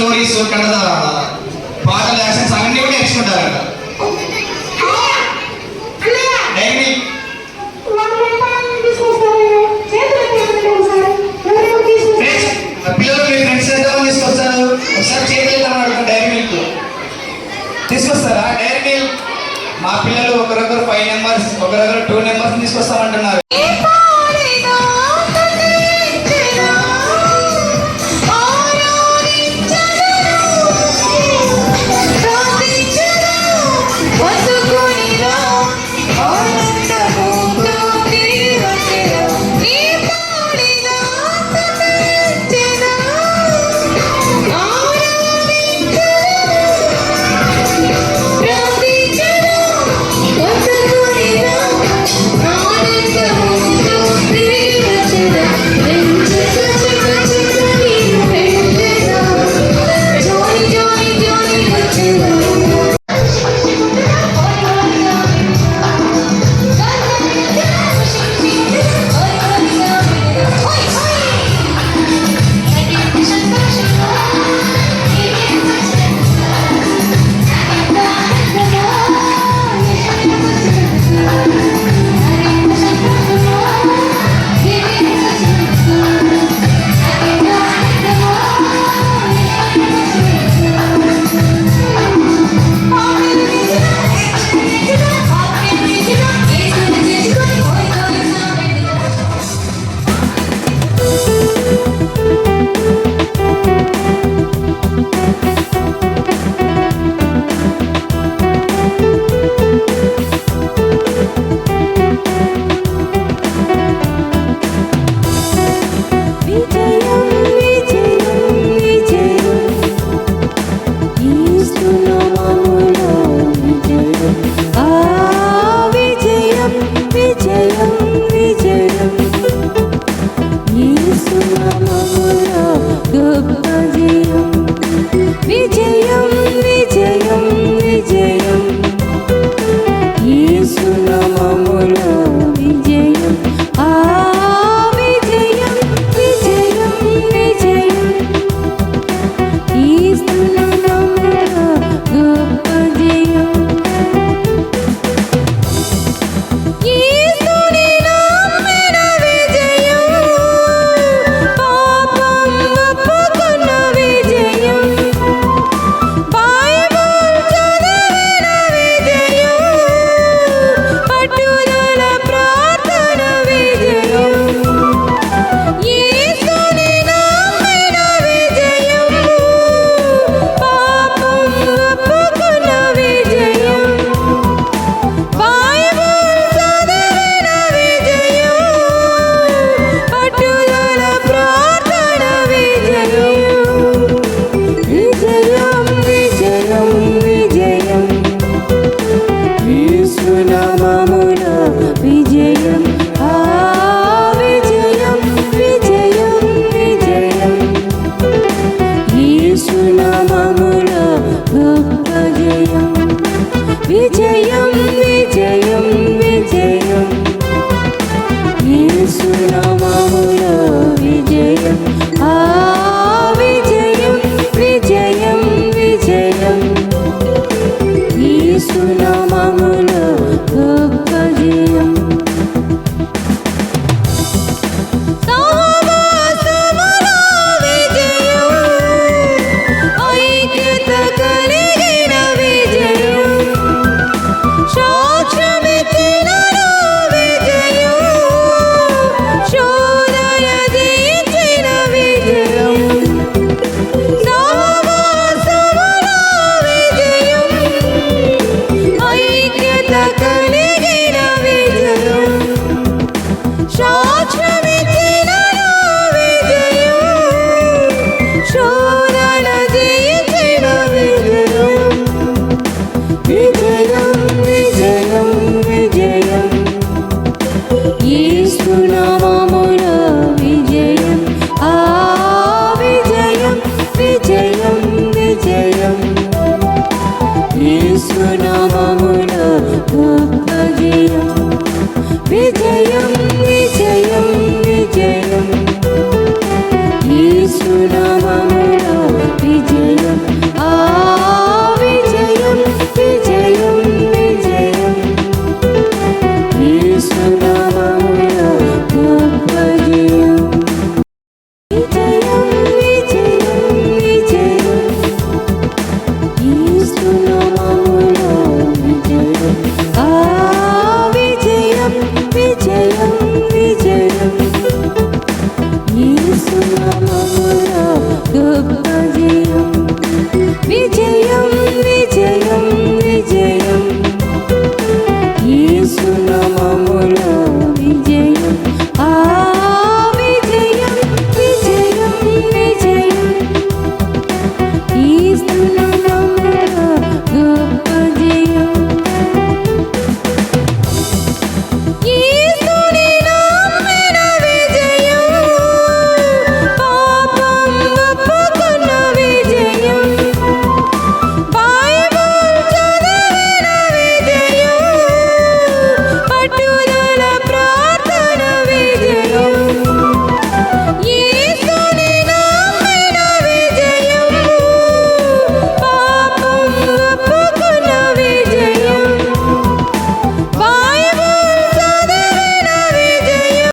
Stories Kannada పాటలు actions అవన్నీ కూడా నేర్చుకుంటారంట డైరీ. ఫ్రెండ్స్ పిల్లలు మీ ఫ్రెండ్స్ ఎంతమంది తీసుకొస్తారు? ఒకసారి చేతులు డైరీ మిల్క్. తీసుకొస్తారా? Dairy milk. మా పిల్లలు ఒకరొకరు ఫైవ్ నెంబర్స్ ఒకరొకరు టూ నెంబర్స్ తీసుకొస్తామంటున్నారు. विजयम् 也愿 Bruno.